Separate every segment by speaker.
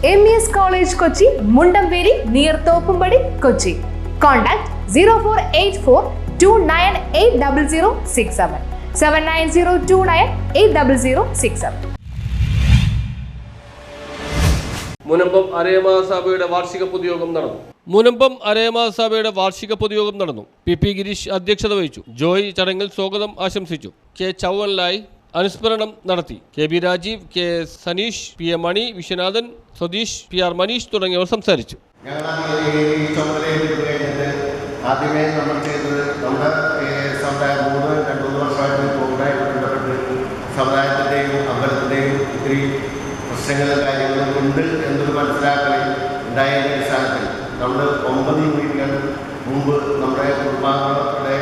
Speaker 1: M E S college Kochi Mundamveli near Thoppumpady Kochi contact zero four eight four two nine eight double zero six seven seven nine zero two nine eight double zero six seven
Speaker 2: Munambam അരേമാ സഭയുടെ വാർഷിക പൊതുയോഗം നടന്നു മുനമ്പം അരേമാ സഭയുടെ വാർഷിക പൊതുയോഗം നടന്നു P P Girish അധ്യക്ഷത വഹിച്ചു ജോയ് ചടങ്ങിൽ സ്വാഗതം ആശംസിച്ചു കെ ചൗവൻലായി അനുസ്മരണം നടത്തി. K B Rajeev K Saneesh P A Mani Viswanathan Satheesh P R Maneesh തുടങ്ങിയവർ സംസാരിച്ചു.
Speaker 3: നമ്മുടെ നമ്മൾ ഒമ്പത് യൂണിറ്റുകൾ മുമ്പ് നമ്മുടെ കുടുംബാംഗങ്ങളുടെ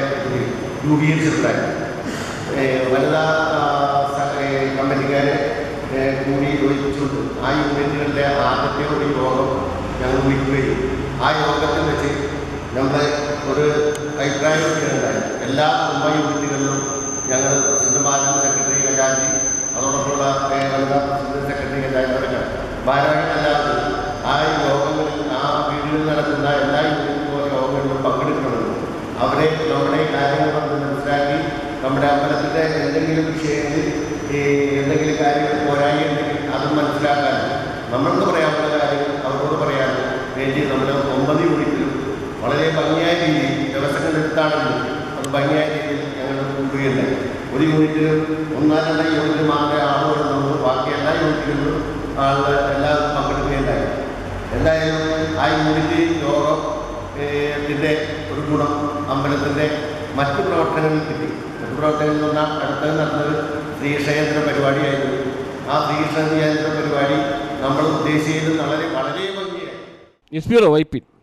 Speaker 3: രൂപീകരിച്ചിട്ടുണ്ടായിരുന്നു വനിതാ കമ്പനിക്കാരെ കൂടി യോജിച്ചുകൊണ്ട് ആ യൂണിറ്റുകളുടെ ഒരു യോഗം ഞങ്ങൾ വിളിക്കുകയും ആ യോഗത്തിൽ വെച്ച് നമ്മൾ ഒരു അഭിപ്രായമുണ്ടായി എല്ലാ കുടുംബ യൂണിറ്റുകളിലും ഞങ്ങൾ പ്രസിഡന്റുമാരും സെക്രട്ടറി ഖജാൻജി അതോടൊപ്പമുള്ള വനിതാ പ്രസിഡന്റ് സെക്രട്ടറി ഖജാൻജി അവരൊക്കെ ഭാരവാഹികളല്ലാതെ ആ യോഗങ്ങളിൽ ആ വീടുകളിൽ നടക്കുന്ന എല്ലാ യൂണിറ്റുകളും യോഗങ്ങളിലും പങ്കെടുക്കണമെന്നും. അവരെ നമ്മുടെ കാര്യങ്ങൾ പറഞ്ഞ് മനസ്സിലാക്കി നമ്മുടെ അമ്പലത്തിന്റെ എന്തെങ്കിലും വിഷയത്തിൽ എന്തെങ്കിലും കാര്യങ്ങൾ പോരായി ഉണ്ടെങ്കിൽ അതും മനസ്സിലാക്കാൻ നമ്മൾക്ക് പറയാവുന്ന കാര്യങ്ങൾ അവരോട് പറയാൻ വേണ്ടി നമ്മൾ ഒമ്പത് യൂണിറ്റിലും വളരെ ഭംഗിയായ രീതിയിൽ ദിവസങ്ങൾ എടുത്താണെങ്കിലും അത് ഭംഗിയായ രീതിയിൽ ഞങ്ങൾ കൊണ്ടുവരുന്നത് ഒരു യൂണിറ്റ് ഒന്നാം രണ്ടാം യൂണിറ്റിൽ മാത്രമേ ആൾ വരുന്നുള്ളൂ. ബാക്കി എല്ലാ യൂണിറ്റിലും ആളുകൾ എല്ലാവരും പങ്കെടുക്കുകയുണ്ടായി. എന്തായാലും ആ യൂണിറ്റ് യോഗത്തിന്റെ ഒരു ഗുണം അമ്പലത്തിന്റെ മറ്റു പ്രവർത്തനങ്ങളിൽ കിട്ടി. മറ്റു നിന്ന അടുത്ത് നടന്നത് ശ്രീക്ഷേത്ര പരിപാടിയായിരുന്നു. ആ ശ്രീക്ഷേത്ര പരിപാടി നമ്മൾ ഉദ്ദേശിച്ചത് വളരെ വളരെ ഭംഗിയായി
Speaker 2: ന്യൂസ്